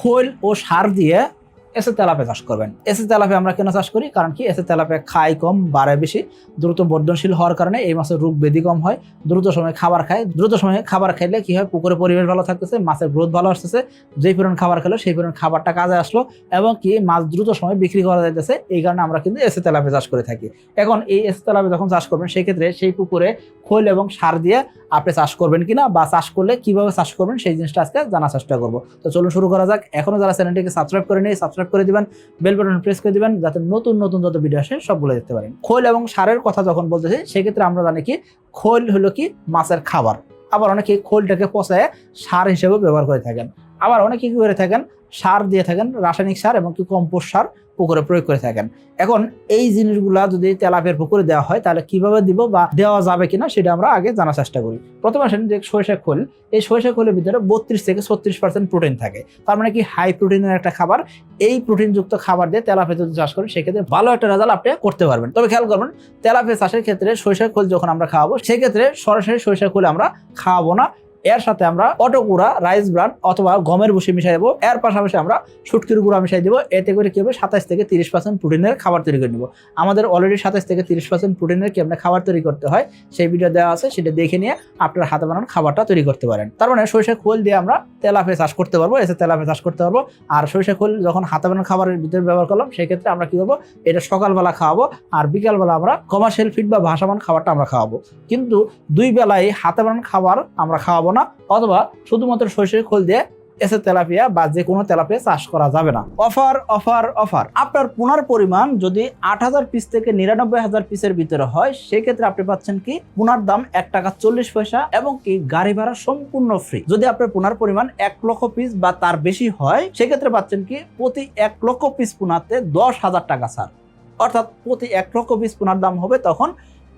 খোল ও সার দিয়ে এসে তেলাপে চাষ করবেন। এসে তেলাপে আমরা কেন চাষ করি? কারণ কি? এসে তেলাপে খায় কম, বাড়ে বেশি, দ্রুত বর্ধনশীল হওয়ার কারণে এই মাছের রোগ ব্যাধি কম হয়, দ্রুত সময়ে খাবার খায়, দ্রুত সময়ে খাবার খাইলে কি হয়? পুকুরে পরিবেশ ভালো থাকতেছে, মাছের গ্রোথ ভালো আসতেছে, যেই পরিমাণ খাবার খেলো সেই পরিমাণ খাবারটা কাজে আসলো এবং কি মাছ দ্রুত সময় বিক্রি করা যাইতেছে, এই কারণে আমরা কিন্তু এসে তেলাপে চাষ করে থাকি। এখন এই এসে তেলাপে যখন চাষ করবেন, সেই ক্ষেত্রে সেই পুকুরে খোল এবং সার দিয়ে আপনি চাষ করবেন কিনা বা চাষ করলে কীভাবে চাষ করবেন সেই জিনিসটা আজকে জানার চেষ্টা করব। তো চলুন শুরু করা যাক। এখনও যারা চ্যানেলটিকে সাবস্ক্রাইব করে নেই সাবস্ক্রাইব করে দিবেন বেল বাটন প্রেস করে দিবেন, যাতে নতুন নতুন যত ভিডিও আসে সবগুলো দেখতে পারেন। খোল এবং সারের কথা যখন বলতেছি, সেক্ষেত্রে আমরা জানি কি, খোল হলো কি মাছের খাবার। আবার অনেকে খোলটাকে পচায় সার হিসেবে ব্যবহার করে থাকেন। আবার অনেকে কী করে থাকেন? সার দিয়ে থাকেন, রাসায়নিক সার এবং কি কম্পোস্ট সার পুকুরে প্রয়োগ করে থাকেন। এখন এই জিনিসগুলা যদি তেলাপের পুকুরে দেওয়া হয়, তাহলে কীভাবে দিব বা দেওয়া যাবে কিনা সেটা আমরা আগে জানার চেষ্টা করি। প্রথমে আসেন যে সরিষা খোল। এই সরিষা খোলের ভিতরে বত্রিশ থেকে ছত্রিশ পার্সেন্ট প্রোটিন থাকে। তার মানে কি হাই প্রোটিনের একটা খাবার। এই প্রোটিনযুক্ত খাবার দিয়ে তেলাপে যদি চাষ করেন, সেক্ষেত্রে ভালো একটা রেজাল্ট আপনি করতে পারবেন। তবে খেয়াল করবেন তেলাপে চাষের ক্ষেত্রে সরিষা খোল যখন আমরা খাওয়াবো, সেক্ষেত্রে সরাসরি সরিষা খোল আমরা খাওয়াবো না। এর সাথে আমরা অটো অটোকুড়া, রাইস ব্রান অথবা গমের ভুসি মিশাই দেবো। এর পাশাপাশি আমরা শুটকির গুঁড়া মিশাই দেবো। এতে করে কি হবে? সাতাশ থেকে তিরিশ পার্সেন্ট প্রোটিনের খাবার তৈরি করে নেব। আমাদের অলরেডি সাতাশ থেকে তিরিশ পার্সেন্ট প্রোটিনের কেমন খাবার তৈরি করতে হয়? সেই ভিডিও দেওয়া আছে, সেটা দেখে নিয়ে আপনার হাতে বানানো খাবারটা তৈরি করতে পারেন। তার মানে সরিষা খোল দিয়ে আমরা তেলাপে চাষ করতে পারব। এসে তেলাপে চাষ করতে পারব। আর সরিষা খোল যখন হাতে বানানো খাবারের ভিতরে ব্যবহার করলাম, সেক্ষেত্রে আমরা কি করব? এটা সকালবেলা খাওয়াবো। আর বিকালবেলা আমরা কমার্শিয়াল ফিড বা ভাসামান খাবারটা আমরা খাওয়াবো। কিন্তু দুই বেলায় হাতে বানানো খাবার আমরা খাওয়াবো না, অথবা শুধুমাত্র সরিষার খোল দিয়ে এসে তেলাপিয়া বা যে কোনো তেলাপিয়া চাষ করা যাবে না। Offer offer offer. আপনার পোনার পরিমাণ যদি আট হাজার পিস থেকে নিরানব্বই হাজার পিসের ভিতরে হয়, সেক্ষেত্রে আপনি পাচ্ছেন কি পোনার দাম এক টাকা চল্লিশ পয়সা এবং কি গাড়ি ভাড়া সম্পূর্ণ ফ্রি যদি আপনার পোনার পরিমাণ এক লক্ষ পিস বা তার বেশি হয়, সেক্ষেত্রে পাচ্ছেন কি প্রতি এক লক্ষ পিস পোনাতে দশ হাজার টাকা ছাড় অর্থাৎ প্রতি এক লক্ষ পিস পোনার দাম হবে তখন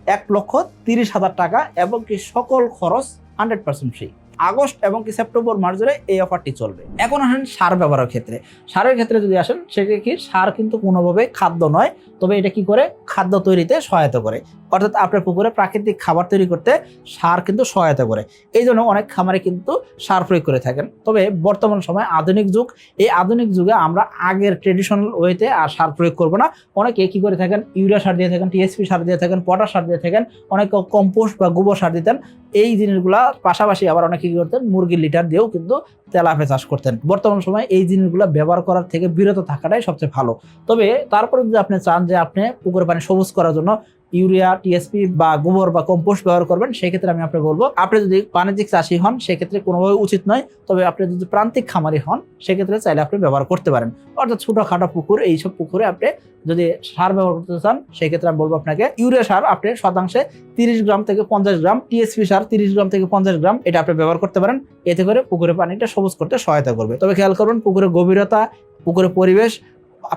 এক লক্ষ তিরিশ হাজার টাকা এবং কি সকল খরচ হান্ড্রেড পার্সেন্ট ফ্রি আগস্ট এবং কি সেপ্টেম্বর মাস ধরে এই অফারটি চলবে। এখন আসেন সার ব্যবহারের ক্ষেত্রে। সারের ক্ষেত্রে যদি আসেন সেটা কি সার কিন্তু কোনোভাবে খাদ্য নয়, তবে এটা কি করে? খাদ্য তৈরিতে সহায়তা করে। অর্থাৎ আপনার পুকুরে প্রাকৃতিক খাবার তৈরি করতে সার কিন্তু সহায়তা করে। এই জন্য অনেক খামারে কিন্তু সার প্রয়োগ করে থাকেন। তবে বর্তমান সময় আধুনিক যুগ। এই আধুনিক যুগে আমরা আগের ট্রেডিশনাল ওয়েতে আর সার প্রয়োগ করব না। অনেকে কি করে থাকেন? ইউরিয়া সার দিয়ে থাকেন টিএসপি সার দিয়ে থাকেন পটাশ সার দিয়ে থাকেন। অনেকে কম্পোস্ট বা গোবর সার দিতেন। এই জিনিসগুলা পাশাপাশি আবার অনেকে কি করতেন, মুরগির লিটার দিয়েও কিন্তু তেলাপে চাষ করতেন। বর্তমান সময় এই জিনিসগুলো ব্যবহার করার থেকে বিরত থাকাটাই সবচেয়ে ভালো। তবে তারপরে যদি আপনি চান যে আপনি পুকুরের পানি সবুজ করার জন্য ইউরিয়া, টিএসপি বা গোবর বা কম্পোস্ট ব্যবহার করবেন, সেক্ষেত্রে আমি আপনাকে বলব, আপনি যদি বাণিজ্যিক চাষি হন, সেক্ষেত্রে কোনোভাবে উচিত নয়, তবে আপনি যদি প্রান্তিক খামারি হন, সেক্ষেত্রে চাইলে আপনি ব্যবহার করতে পারেন। অর্থাৎ ছোটোখাটো পুকুর, এইসব পুকুরে আপনি যদি সার ব্যবহার করতে চান, সেক্ষেত্রে আমি বলব আপনাকে, ইউরিয়া সার আপনি শতাংশে তিরিশ গ্রাম থেকে পঞ্চাশ গ্রাম, টিএসপি সার তিরিশ গ্রাম থেকে পঞ্চাশ গ্রাম, এটা আপনি ব্যবহার করতে পারেন। এতে করে পুকুরে পানিটা সবুজ করতে সহায়তা করবে। তবে খেয়াল করবেন পুকুরের গভীরতা, পুকুরের পরিবেশ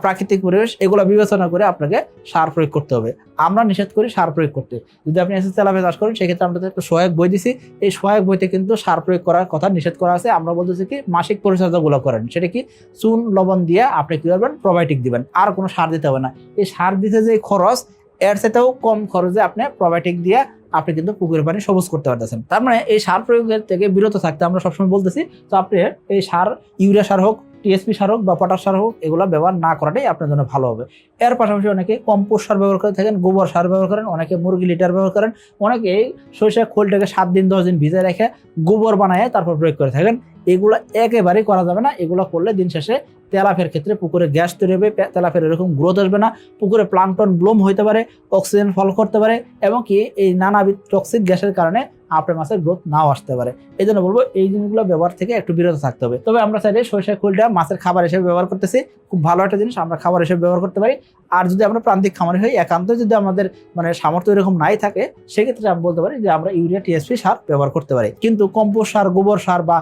প্রাকৃতিক পরিবেশ, এগুলো বিবেচনা করে আপনাকে সার প্রয়োগ করতে হবে। আমরা নিষেধ করি সার প্রয়োগ করতে। যদি আপনি এসে তেলাপে চাষ করেন, সেক্ষেত্রে আমরা একটা সহায়ক বই দিছি। এই সহায়ক বইতে কিন্তু সার প্রয়োগ করার কথা নিষেধ করা আছে। আমরা বলতেছি কি, মাসিক পরিচর্যাগুলো করেন। সেটা কি, চুন, লবণ দিয়ে আপনি কি করবেন? প্রোবায়োটিক দিবেন। আর কোনো সার দিতে হবে না। এই সার দিতে যে খরচ, এর সাথেও কম খরচে আপনি প্রোবায়োটিক দিয়ে আপনি কিন্তু পুকুরের পানি সবুজ করতে পারতেছেন। তার মানে এই সার প্রয়োগের থেকে বিরত থাকতে আমরা সবসময় বলতেছি, তো আপনি এই সার, ইউরিয়া সার হোক টিএসপি সার হোক বা পটাশ সার হোক এগুলো ব্যবহার না করাটাই আপনার জন্য ভালো হবে। এর পাশাপাশি অনেকে কম্পোস্ট সার ব্যবহার করে থাকেন, গোবর সার ব্যবহার করেন, অনেকে মুরগি লিটার ব্যবহার করেন, অনেকে সরিষা খোলটাকে সাত দিন, দশ দিন ভিজে রেখে গোবর বানায় তারপর প্রয়োগ করে থাকেন। এগুলো একেবারেই করা যাবে না, এগুলো করলে দিন শেষে তেলাফের ক্ষেত্রে পুকুরে গ্যাস তৈরি হবে তেলাফের এরকম গ্রোথ আসবে না, পুকুরে প্লাংটন ব্লোম হইতে পারে, অক্সিজেন ফল করতে পারে, এবং কি এই নানাবিধ টক্সিক গ্যাসের কারণে আপনার মাছের গ্রোথ নাও আসতে পারে। এই জন্য বলব এই জিনিসগুলো ব্যবহার থেকে একটু বিরত থাকতে হবে। তবে আমরা চাইলে সরিষা খোলটা মাছের খাবার হিসেবে ব্যবহার করতেছি। খুব ভালো একটা জিনিস, আমরা খাবার হিসেবে ব্যবহার করতে পারি। আর যদি আমরা প্রান্তিক খামারি হই, একান্ত যদি আমাদের মানে সামর্থ্য এরকম নাই থাকে, সেক্ষেত্রে আমি বলতে পারি যে আমরা ইউরিয়া টিএসপি সার ব্যবহার করতে পারি। কিন্তু কম্পোস্ট সার, গোবর সার বা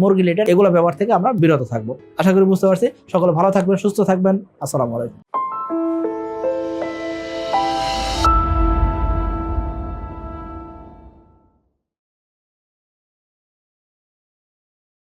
মুরগি লিটার এগুলো ব্যবহার থেকে আমরা বিরত থাকব। আশা করি বুঝতে পারছি। সকলে ভালো থাকবেন, সুস্থ থাকবেন। আসসালামু আলাইকুম।